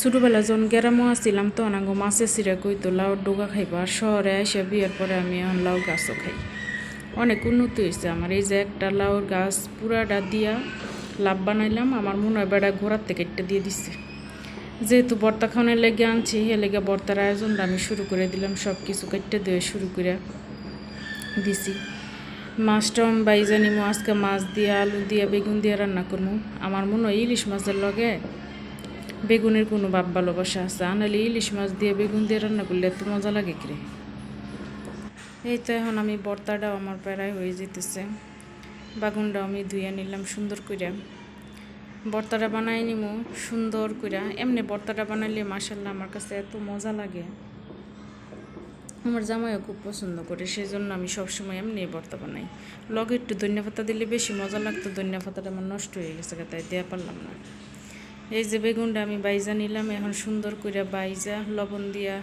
ছোটোবেলা যখন গ্রামও আসছিলাম, তখন আঙ্গো মাছের সিরা কইতো লাউর ডোকা খাইবো, শহরে এসে বিয়ের পরে আমি এখন লাউ গাছও খাই। অনেক উন্নতি হয়েছে আমার। এই যে একটা লাউর গাছ পুরাটা দিয়া লাভ বানাইলাম, আমার মনে হয় বেড়া ঘোরার থেকে একটা দিয়ে দিচ্ছে যেহেতু বর্তা খাওয়ানোর লেগে আনছি, এ লেগে বর্তার আয়োজনটা আমি শুরু করে দিলাম সব কিছু কেটে দিয়ে শুরু করে দিছি। মাছটা আমি বাইজা আজকে মাছ দিয়ে, আলু দিয়ে, বেগুন দিয়ে রান্না করব আমার মনে হয় ইলিশ মাছের লগে বেগুনের কোনো বাপ ভালোবাসা আছে? আনালে ইলিশ মাছ দিয়ে বেগুন দিয়ে রান্না করলে এত মজা লাগে কিরে? এই তো এখন আমি বর্তাটাও আমার প্রায় হয়ে যেতেছে। বাগুনটাও আমি ধুয়ে নিলাম সুন্দর করে বর্তাটা বানাই নিমু সুন্দর করে এমনি বর্তাটা বানাইলে মাসাল্লাহ আমার কাছে এত মজা লাগে। আমার জামাইও খুব পছন্দ করে সেই জন্য আমি সবসময় এমনি ভর্তা বানাই। লগে একটু ধনিয়া পাতা দিলে বেশি মজা লাগতো, ধনিয়া পাতাটা আমার নষ্ট হয়ে গেছে তাই দেওয়া পারলাম না। এই যে বেগুনটা আমি বাইজা নিলাম, এখন সুন্দর করে বাইজা, লবণ দিয়া,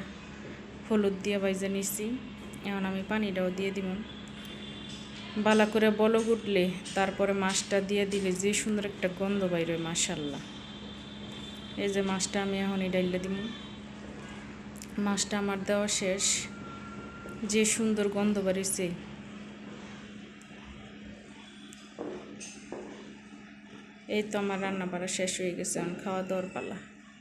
হলুদ দিয়া বাইজা নিছি। এখন আমি পানিটাও দিয়ে দিব বালা করে বলক উঠলে, তারপরে মাছটা দিয়ে দিলে যে সুন্দর একটা গন্ধ বাইরে মাশাল্লাহ। এই যে মাছটা আমি এখন এই ডাইলে দিব মাছটা আমার দেওয়া শেষ। যে সুন্দর গন্ধ বাড়িছে এই তো আমার রান্না বাড়া শেষ হয়ে গেছে এখন খাওয়া দাওয়ার পালা।